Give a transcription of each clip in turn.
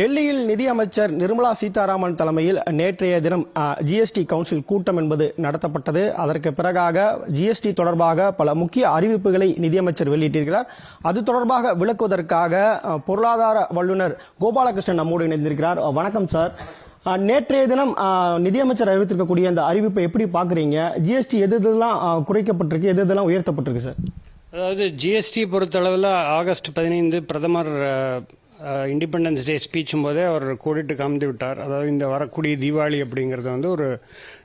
டெல்லியில் நிதியமைச்சர் நிர்மலா சீதாராமன் தலைமையில் நேற்றைய தினம் ஜிஎஸ்டி கவுன்சில் கூட்டம் என்பது நடத்தப்பட்டது. அதற்கு பிறகாக ஜிஎஸ்டி தொடர்பாக பல முக்கிய அறிவிப்புகளை நிதியமைச்சர் வெளியிட்டிருக்கிறார். அது தொடர்பாக விளக்குவதற்காக பொருளாதார வல்லுநர் கோபாலகிருஷ்ணன் நம்மோடு இணைந்திருக்கிறார். வணக்கம் சார். நேற்றைய தினம் நிதியமைச்சர் அறிவித்திருக்கக்கூடிய அந்த அறிவிப்பை எப்படி பார்க்குறீங்க? ஜிஎஸ்டி எது எதெல்லாம் குறைக்கப்பட்டிருக்கு? எது எதுலாம் உயர்த்தப்பட்டிருக்கு சார்? அதாவது ஜிஎஸ்டி பொறுத்தளவில் ஆகஸ்ட் பதினைந்து பிரதமர் இண்டிபெண்டன்ஸ் டே ஸ்பீச்சும் போதே அவர் கோடிட்டு காமித்து விட்டார். அதாவது இந்த வரக்கூடிய தீபாவளி அப்படிங்கிறது வந்து ஒரு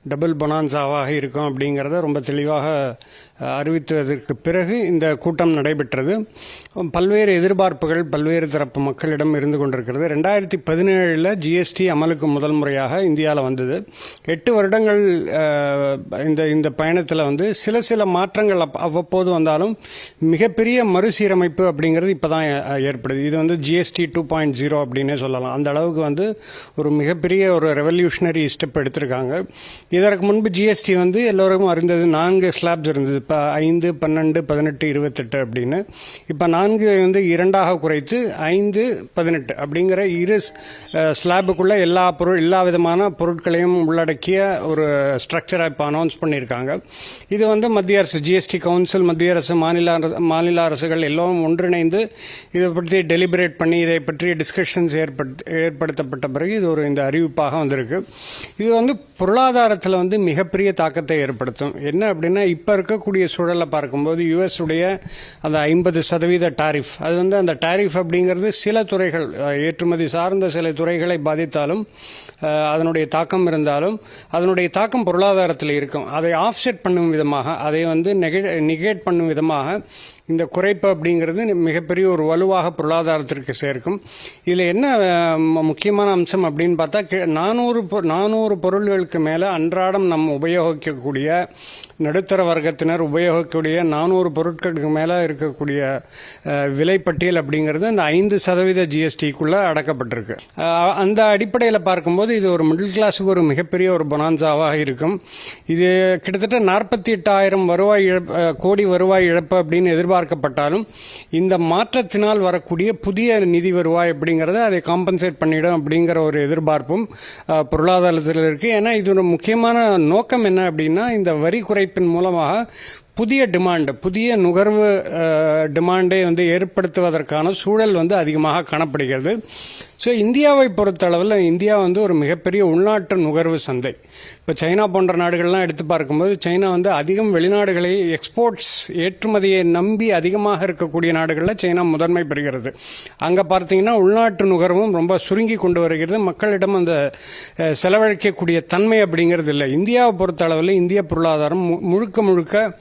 டபுள் பொனான்சாவாக இருக்கும் அப்படிங்கிறத ரொம்ப தெளிவாக அறிவித்ததற்கு பிறகு இந்த கூட்டம் நடைபெற்றது. பல்வேறு எதிர்பார்ப்புகள் பல்வேறு தரப்பு மக்களிடம் இருந்து கொண்டிருக்கிறது. ரெண்டாயிரத்தி பதினேழில் ஜிஎஸ்டி அமலுக்கு முதல் முறையாக இந்தியாவில் வந்தது. எட்டு வருடங்கள் இந்த இந்த பயணத்தில் வந்து சில சில மாற்றங்கள் அப்- அவ்வப்போது வந்தாலும் மிகப்பெரிய மறுசீரமைப்பு அப்படிங்கிறது இப்போ தான் ஏற்படுது. இது வந்து ஜிஎஸ்டி டூ பாயிண்ட் ஜீரோ அப்படின்னே சொல்லலாம். அந்த அளவுக்கு வந்து ஒரு மிகப்பெரிய ஒரு ரெவல்யூஷனரி ஸ்டெப் எடுத்திருக்காங்க. இதற்கு முன்பு ஜிஎஸ்டி வந்து எல்லோருக்கும் அறிந்தது நான்கு ஸ்லாப்ஸ் இருந்தது. இப்போ ஐந்து பன்னெண்டு பதினெட்டு இருபத்தெட்டு அப்படின்னு. இப்போ நான்கு வந்து இரண்டாக குறைத்து ஐந்து பதினெட்டு அப்படிங்கிற இரு ஸ்லாபுக்குள்ள எல்லா பொருள் எல்லா விதமான பொருட்களையும் உள்ளடக்கிய ஒரு ஸ்ட்ரக்சரை இப்போ அனௌன்ஸ் பண்ணியிருக்காங்க. இது வந்து மத்திய அரசு ஜிஎஸ்டி கவுன்சில் மத்திய அரசு மாநில மாநில அரசுகள் எல்லோரும் ஒன்றிணைந்து இதை பற்றி டெலிபரேட் பண்ணி இதை பற்றிய டிஸ்கஷன்ஸ் ஏற்படுத்த ஏற்படுத்தப்பட்ட பிறகு இது ஒரு இந்த அறிவிப்பாக வந்திருக்கு. இது வந்து பொருளாதாரத்தில் வந்து மிகப்பெரிய தாக்கத்தை ஏற்படுத்தும். என்ன அப்படின்னா இப்போ இருக்கக்கூடிய சூழலை பார்க்கும்போது யுஎஸ் உடைய அந்த ஐம்பது சதவீத டாரிஃப் அது வந்து அந்த டாரிஃப் அப்படிங்கிறது சில துறைகள் ஏற்றுமதி சார்ந்த சில துறைகளை பாதித்தாலும் அதனுடைய தாக்கம் இருந்தாலும் அதனுடைய தாக்கம் பொருளாதாரத்தில் இருக்கும். அதை ஆஃப்செட் பண்ணும் விதமாக அதை வந்து நெகேட் பண்ணும் விதமாக இந்த குறைப்பு அப்படிங்கிறது மிகப்பெரிய ஒரு வலுவாக பொருளாதாரத்திற்கு சேர்க்கும். இதில் என்ன முக்கியமான அம்சம் அப்படின்னு பார்த்தா நானூறு பொ- நானூறு பொருள்களுக்கு மேலே அன்றாடம் நம்ம உபயோகிக்கக்கூடிய நடுத்தர வர்க்கத்தினர் உபயோகிக்கக்கூடிய நானூறு பொருட்களுக்கு மேலே இருக்கக்கூடிய விலைப்பட்டியல் அப்படிங்கிறது அந்த ஐந்து சதவீத ஜிஎஸ்டிக்குள்ளே அடக்கப்பட்டிருக்கு. அந்த அடிப்படையில் பார்க்கும்போது இது ஒரு மிடில் கிளாஸுக்கு ஒரு மிகப்பெரிய ஒரு பொனான்சாவாக இருக்கும். இது கிட்டத்தட்ட நாற்பத்தி எட்டாயிரம் வருவாய் இழப்பு கோடி வருவாய் இழப்பு அப்படின்னு எதிர்பார்க்கப்பட்டாலும் இந்த மாற்றத்தினால் வரக்கூடிய புதிய நிதி வருவாய் அப்படிங்கிறத அதை காம்பன்சேட் பண்ணிடும் அப்படிங்கிற ஒரு எதிர்பார்ப்பும் பொருளாதாரத்தில் இருக்குது ஏன்னா இது ஒரு முக்கியமான நோக்கம் என்ன அப்படின்னா இந்த வரி குறைப்பின் மூலமாக புதிய டிமாண்ட் புதிய நுகர்வு டிமாண்டை வந்து ஏற்படுத்துவதற்கான சூழல் வந்து அதிகமாக காணப்படுகிறது. ஸோ இந்தியாவை பொறுத்தளவில் இந்தியா வந்து ஒரு மிகப்பெரிய உள்நாட்டு நுகர்வு சந்தை. இப்போ சைனா போன்ற நாடுகள்லாம் எடுத்து பார்க்கும்போது சைனா வந்து அதிகம் வெளிநாடுகளை எக்ஸ்போர்ட்ஸ் ஏற்றுமதியை நம்பி அதிகமாக இருக்கக்கூடிய நாடுகளில் சைனா முதன்மை பெறுகிறது. அங்கே பார்த்தீங்கன்னா உள்நாட்டு நுகர்வும் ரொம்ப சுருங்கி கொண்டு வருகிறது. மக்களிடம் அந்த செலவழிக்கக்கூடிய தன்மை அப்படிங்கிறது இல்லை. இந்தியாவை பொறுத்தளவில் இந்திய பொருளாதாரம் மு- முழுக்க முழுக்க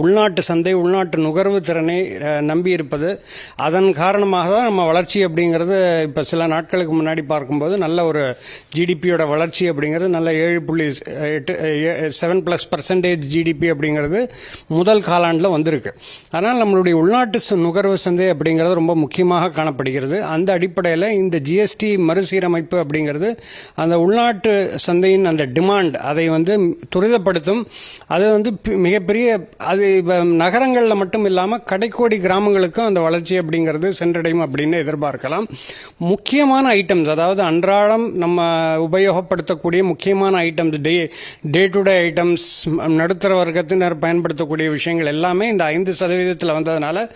உள்நாட்டு சந்தை உள்நாட்டு நுகர்வு திறனை நம்பியிருப்பது நம்பி இருப்பது. அதன் காரணமாக தான் நம்ம வளர்ச்சி அப்படிங்கிறது இப்போ சில நாட்களுக்கு முன்னாடி பார்க்கும்போது நல்ல ஒரு ஜிடிபியோட வளர்ச்சி அப்படிங்கிறது நல்ல ஏழு புள்ளி எட்டு செவன் ப்ளஸ் பர்சன்டேஜ் ஜிடிபி அப்படிங்கிறது முதல் காலாண்டில் வந்திருக்கு. அதனால் நம்மளுடைய உள்நாட்டு நுகர்வு சந்தை அப்படிங்கிறது ரொம்ப முக்கியமாக காணப்படுகிறது. அந்த அடிப்படையில் இந்த ஜிஎஸ்டி மறுசீரமைப்பு அப்படிங்கிறது அந்த உள்நாட்டு சந்தையின் அந்த டிமாண்ட் அதை வந்து துரிதப்படுத்தும். அது வந்து மிகப்பெரிய அது இப்போ நகரங்களில் மட்டும் இல்லாமல் கடைக்கோடி கிராமங்களுக்கும் அந்த வளர்ச்சி அப்படிங்கிறது சென்றடையும் அப்படின்னு எதிர்பார்க்கலாம். முக்கியமான ஐட்டம்ஸ் அதாவது அன்றாடம் நம்ம உபயோகப்படுத்தக்கூடிய முக்கியமான items day day to day items நடுத்தர வர்க்கத்தினர் பயன்படுத்தக்கூடிய விஷயங்கள் எல்லாமே இந்த ஐந்து சதவீதத்தில் வந்ததுனால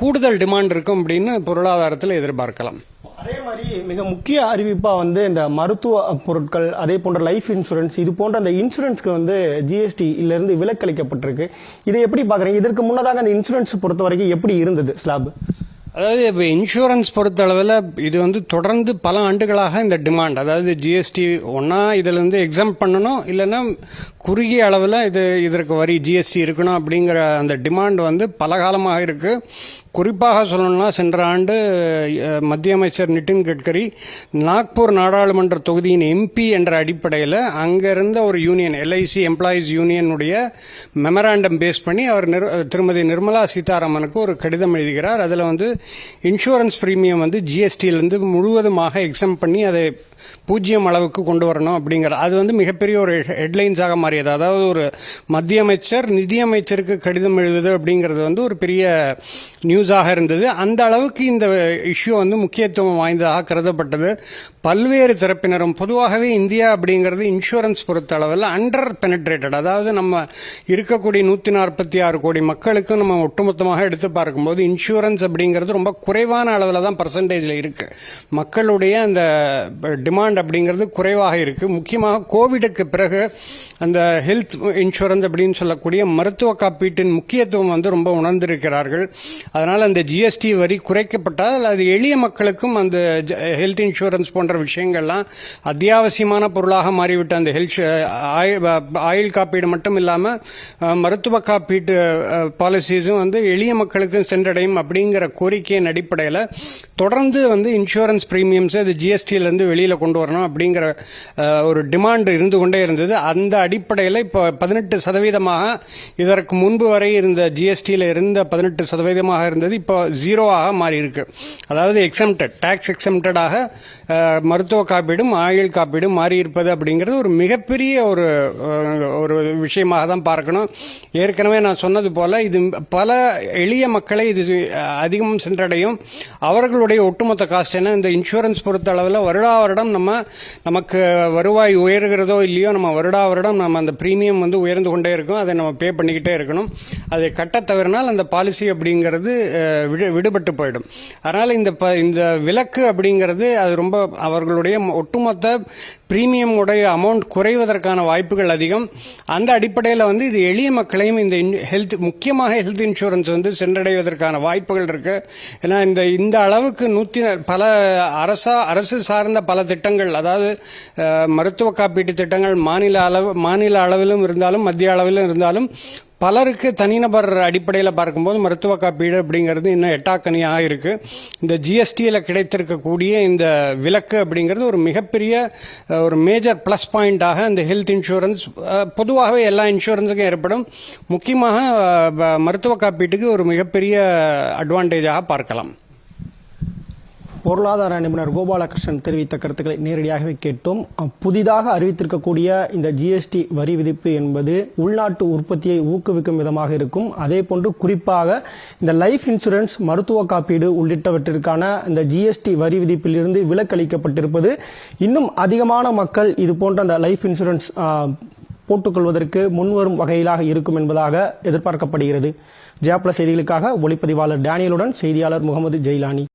கூடுதல் டிமாண்ட் இருக்கும் அப்படின்னு பொருளாதாரத்தில் எதிர்பார்க்கலாம். அதே மாதிரி மிக முக்கிய அறிவிப்பா வந்து இந்த மருத்துவ பொருட்கள் அதே போன்ற லைஃப் இன்சூரன்ஸ் இது போன்ற அந்த இன்சூரன்ஸ்க்கு வந்து ஜிஎஸ்டி இருந்து விலக்களிக்கப்பட்டிருக்கு. இதை எப்படி பாக்குறீங்க இதற்கு முன்னதாக அந்த இன்சூரன்ஸ் பொறுத்த வரைக்கும் எப்படி இருந்தது ஸ்லாப் அதாவது இப்போ இன்சூரன்ஸ் பொறுத்தளவில் இது வந்து தொடர்ந்து பல ஆண்டுகளாக இந்த டிமாண்ட் அதாவது ஜிஎஸ்டி ஒன்றா இதிலேருந்து எக்ஸாம் பண்ணணும் இல்லைன்னா குறுகிய அளவில் இது இதற்கு வரி ஜிஎஸ்டி இருக்கணும் அப்படிங்கிற அந்த டிமாண்ட் வந்து பல காலமாக இருக்குது குறிப்பாக சொல்லணும்னா சென்ற ஆண்டு மத்திய அமைச்சர் நிதின் கட்கரி நாக்பூர் நாடாளுமன்ற தொகுதியின் எம்பி என்ற அடிப்படையில் அங்கிருந்த ஒரு யூனியன் எல்ஐசி எம்ப்ளாயீஸ் யூனியனுடைய மெமராண்டம் பேஸ் பண்ணி அவர் திருமதி நிர்மலா சீதாராமனுக்கு ஒரு கடிதம் எழுதுகிறார். அதில் வந்து இன்சூரன்ஸ் பிரீமியம் வந்து ஜிஎஸ்டியிலேருந்து முழுவதுமாக எக்ஸம் பண்ணி அதை பூஜ்ஜியம் அளவுக்கு கொண்டு வரணும் அப்படிங்கிற அது வந்து மிகப்பெரிய ஒரு ஹெட்லைன்ஸாக மாறியது. அதாவது ஒரு மத்திய அமைச்சர் நிதியமைச்சருக்கு கடிதம் எழுதுது அப்படிங்கிறது வந்து ஒரு பெரிய நியூஸ் நியூஸாக இருந்தது. அந்த அளவுக்கு இந்த இஷ்யூ வந்து முக்கியத்துவம் வாய்ந்ததாக கருதப்பட்டது. பல்வேறு தரப்பினரும் பொதுவாகவே இந்தியா அப்படிங்கிறது இன்சூரன்ஸ் பொறுத்த அளவில் அண்டர் பெனட்ரேட்டட் அதாவது நம்ம இருக்கக்கூடிய நூற்றி நாற்பத்தி ஆறு கோடி மக்களுக்கு நம்ம ஒட்டுமொத்தமாக எடுத்து பார்க்கும்போது இன்சூரன்ஸ் அப்படிங்கிறது ரொம்ப குறைவான அளவில் தான் பர்சன்டேஜில் இருக்குது மக்களுடைய அந்த டிமாண்ட் அப்படிங்கிறது குறைவாக இருக்குது முக்கியமாக கோவிடுக்கு பிறகு அந்த ஹெல்த் இன்சூரன்ஸ் அப்படின்னு சொல்லக்கூடிய மருத்துவ காப்பீட்டின் முக்கியத்துவம் வந்து ரொம்ப உணர்ந்திருக்கிறார்கள். அதனால் அதனால் அந்த ஜிஎஸ்டி வரி குறைக்கப்பட்டால் அது எளிய மக்களுக்கும் அந்த ஹெல்த் இன்சூரன்ஸ் போன்ற விஷயங்கள்லாம் அத்தியாவசியமான பொருளாக மாறிவிட்ட அந்த ஹெல்த் ஆயுள் காப்பீடு மட்டும் இல்லாமல் மருத்துவ காப்பீட்டு பாலிசிஸும் வந்து எளிய மக்களுக்கும் சென்றடையும் அப்படிங்கிற கோரிக்கையின் அடிப்படையில் தொடர்ந்து வந்து இன்சூரன்ஸ் ப்ரீமியம்ஸை அது ஜிஎஸ்டியிலேருந்து வெளியில் கொண்டு வரணும் அப்படிங்கிற ஒரு டிமாண்ட் இருந்து கொண்டே இருந்தது. அந்த அடிப்படையில் இப்போ பதினெட்டு சதவீதமாக இதற்கு முன்பு வரை இருந்த ஜிஎஸ்டியில் இருந்த பதினெட்டு சதவீதமாக இருந்தது. இப்போ ஜீரோவாக மாறி இருக்கு அதாவது எக்ஸம்டட் டேக்ஸ் எக்ஸம்டடாக மருத்துவ காப்பீடும் ஆயுள் காப்பீடும் மாறி இருப்பது அப்படிங்கிறது ஒரு மிகப்பெரிய ஒரு ஒரு விஷயமாக தான் பார்க்கணும். ஏற்கனவே நான் சொன்னது போல இது பல எளிய மக்களை இது அதிகம் சென்றடையும். அவர்களுடைய ஒட்டுமொத்த காஸ்ட் என்ன? இந்த இன்சூரன்ஸ் பொறுத்த அளவில் வருடா வருடம் நம்ம நமக்கு வருவாய் உயர்கிறதோ இல்லையோ நம்ம வருடா வருடம் நம்ம அந்த ப்ரீமியம் வந்து உயர்ந்து கொண்டே இருக்கும். அதை நம்ம பே பண்ணிக்கிட்டே இருக்கணும். அதை கட்ட தவிரனால் அந்த பாலிசி அப்படிங்கிறது விடு விடுபட்டு போயிடும். அதனால் இந்த ப இந்த விலக்கு அப்படிங்கிறது அது ரொம்ப அவர்களுடைய ஒட்டுமொத்த பிரீமியம் உடைய அமௌண்ட் குறைவதற்கான வாய்ப்புகள் அதிகம். அந்த அடிப்படையில் வந்து இது எளிய மக்களையும் இந்த ஹெல்த் முக்கியமாக ஹெல்த் இன்சூரன்ஸ் வந்து சென்றடைவதற்கான வாய்ப்புகள் இருக்கு. ஏன்னா இந்த இந்த அளவுக்கு நூற்றி பல அரசா அரசு சார்ந்த பல திட்டங்கள் அதாவது மருத்துவ காப்பீட்டு திட்டங்கள் மாநில அளவு மாநில அளவிலும் இருந்தாலும் மத்திய அளவிலும் இருந்தாலும் பலருக்கு தனிநபர் அடிப்படையில் பார்க்கும்போது மருத்துவ காப்பீடு அப்படிங்கிறது இன்னும் எட்டாக்கனியாக இருக்குது இந்த ஜிஎஸ்டியில் கிடைத்திருக்கக்கூடிய இந்த விலக்கு அப்படிங்கிறது ஒரு மிகப்பெரிய ஒரு மேஜர் ப்ளஸ் பாயிண்டாக இந்த ஹெல்த் இன்சூரன்ஸ் பொதுவாகவே எல்லா இன்சூரன்ஸுக்கும் ஏற்படும். முக்கியமாக மருத்துவ காப்பீட்டுக்கு ஒரு மிகப்பெரிய அட்வான்டேஜாக பார்க்கலாம். பொருளாதார நிபுணர் கோபாலகிருஷ்ணன் தெரிவித்த கருத்துக்களை நேரடியாகவே கேட்டோம். புதிதாக அறிவித்திருக்கக்கூடிய இந்த ஜிஎஸ்டி வரி விதிப்பு என்பது உள்நாட்டு உற்பத்தியை ஊக்குவிக்கும் விதமாக இருக்கும். அதே போன்று குறிப்பாக இந்த லைஃப் இன்சூரன்ஸ் மருத்துவ காப்பீடு உள்ளிட்டவற்றிற்கான இந்த ஜிஎஸ்டி வரி விதிப்பிலிருந்து விலக்களிக்கப்பட்டிருப்பது. இன்னும் அதிகமான மக்கள் இது போன்ற அந்த லைஃப் இன்சூரன்ஸ் போட்டுக்கொள்வதற்கு முன்வரும் வகையிலாக இருக்கும் என்பதாக எதிர்பார்க்கப்படுகிறது. ஜேப்ள செய்திகளுக்காக ஒளிப்பதிவாளர் டேனியலுடன் செய்தியாளர் முகமது ஜெயிலானி.